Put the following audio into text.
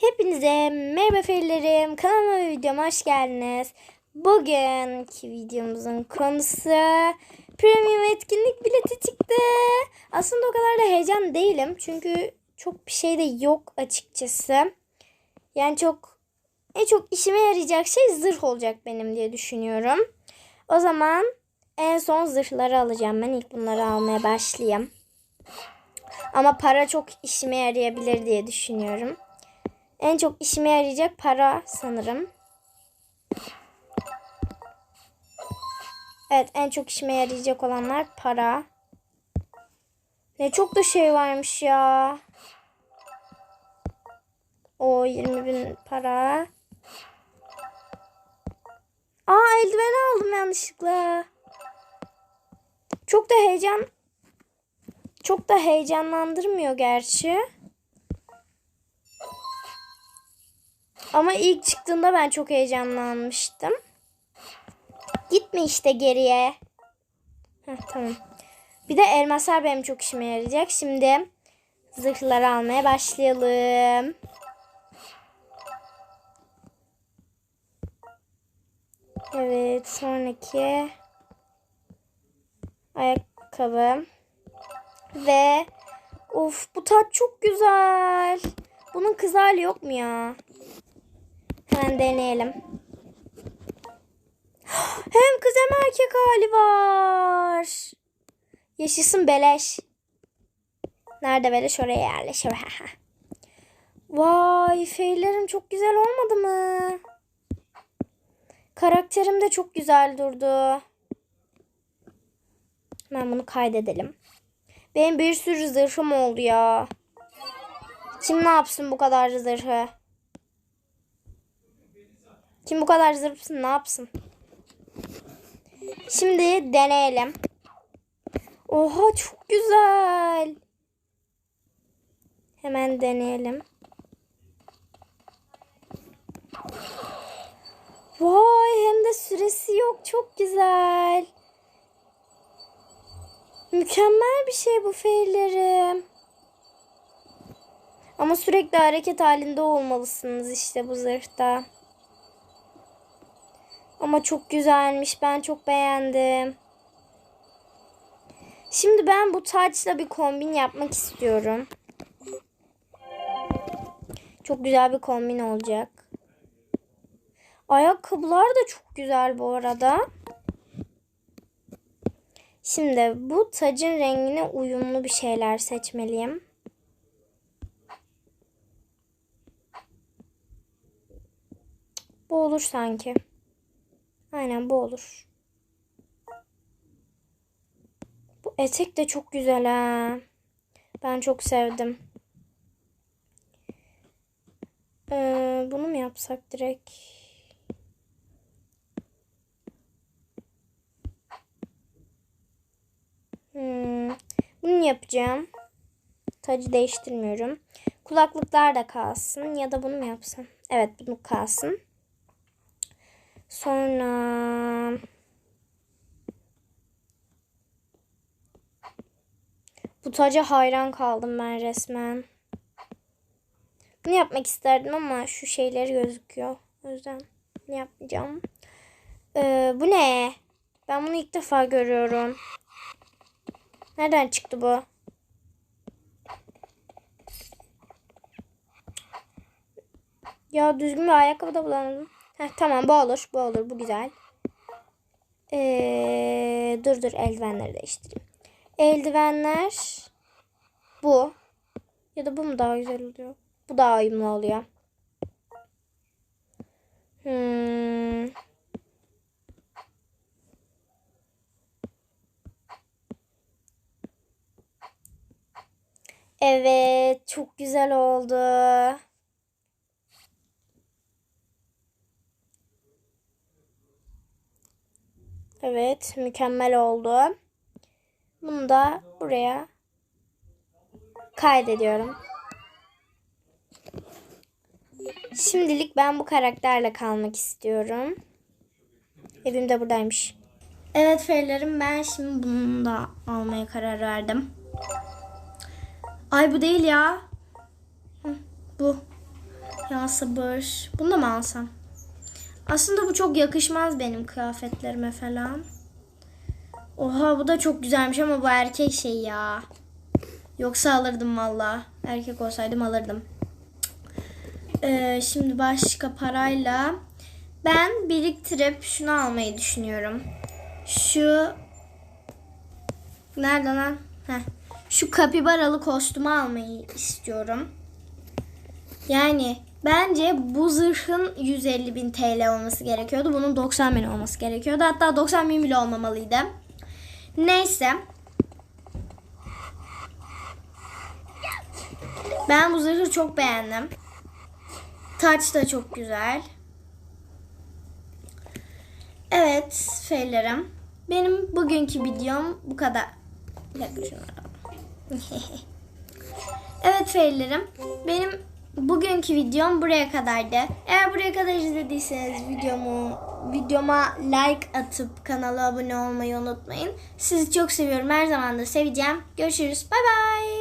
Hepinize merhaba feylerim. Kanalıma ve videoma hoş geldiniz. Bugünkü videomuzun konusu premium etkinlik bileti çıktı. Aslında o kadar da heyecan değilim. Çünkü çok bir şey de yok açıkçası. Yani çok en çok işime yarayacak şey zırh olacak benim diye düşünüyorum. O zaman en son zırhları alacağım. Ben ilk bunları almaya başlayayım. Ama para çok işime yarayabilir diye düşünüyorum. En çok işime yarayacak para sanırım. Evet en çok işime yarayacak olanlar para. Ne çok da şey varmış ya. O 20 bin para. Aa eldiven aldım yanlışlıkla. Çok da heyecan çok da heyecanlandırmıyor gerçi. Ama ilk çıktığında ben çok heyecanlanmıştım. Gitme işte geriye. Heh, tamam. Bir de elmaslar benim çok işime yarayacak. Şimdi zırhları almaya başlayalım. Evet sonraki ayakkabı. Ve of bu tat çok güzel. Bunun kız hali yok mu ya? Hemen deneyelim. Hem kız hem erkek hali var. Yaşasın beleş. Nerede beleş oraya yerleş. Vay feylerim çok güzel olmadı mı? Karakterim de çok güzel durdu. Hemen bunu kaydedelim. Benim bir sürü zırhım oldu ya. Kim ne yapsın bu kadar zırhı? Kim bu kadar zırhsın ne yapsın? Şimdi deneyelim. Oha çok güzel. Hemen deneyelim. Vay hem de süresi yok. Çok güzel. Mükemmel bir şey bu feylerim. Ama sürekli hareket halinde olmalısınız işte bu zırhta. Ama çok güzelmiş. Ben çok beğendim. Şimdi ben bu taçla bir kombin yapmak istiyorum. Çok güzel bir kombin olacak. Ayakkabılar da çok güzel bu arada. Şimdi bu tacın rengine uyumlu bir şeyler seçmeliyim. Bu olur sanki. Aynen bu olur. Bu etek de çok güzel ha. Ben çok sevdim. Ee, bunu mu yapsak direkt? Hmm, bunu yapacağım. Tacı değiştirmiyorum. Kulaklıklar da kalsın ya da bunu mu yapsam? Evet bunu kalsın. Sonra bu taca hayran kaldım ben resmen. Bunu yapmak isterdim ama şu şeyleri gözüküyor. O yüzden yapmayacağım. Ee, bu ne? Ben bunu ilk defa görüyorum. Nereden çıktı bu? Ya düzgün bir ayakkabı da bulamadım. Heh, tamam bu olur. Bu olur. Bu güzel. Ee, dur dur eldivenleri değiştireyim. Eldivenler bu. Ya da bu mu daha güzel oluyor? Bu daha uyumlu oluyor. Hmm. Evet, çok güzel oldu. Evet, mükemmel oldu. Bunu da buraya kaydediyorum. Şimdilik ben bu karakterle kalmak istiyorum. Evim de buradaymış. Evet feylerim ben şimdi bunu da almaya karar verdim. Ay bu değil ya. Bu. Ya sabır. Bunu da mı alsam? Aslında bu çok yakışmaz benim kıyafetlerime falan. Oha bu da çok güzelmiş ama bu erkek şey ya. Yoksa alırdım valla. Erkek olsaydım alırdım. Ee, şimdi başka parayla ben biriktirip şunu almayı düşünüyorum. Şu nerede lan? Heh. Şu kapibaralı kostümü almayı istiyorum. Yani bence bu zırhın 150 bin TL olması gerekiyordu. Bunun 90 bin olması gerekiyordu. Hatta 90 bin bile olmamalıydı. Neyse. Ben bu zırhı çok beğendim. Taç da çok güzel. Evet feylerim. Benim bugünkü videom bu kadar. Evet feylerim. Benim bugünkü videom buraya kadardı. Eğer buraya kadar izlediyseniz videomu videoma like atıp kanala abone olmayı unutmayın. Sizi çok seviyorum. Her zaman da seveceğim. Görüşürüz. Bay bay.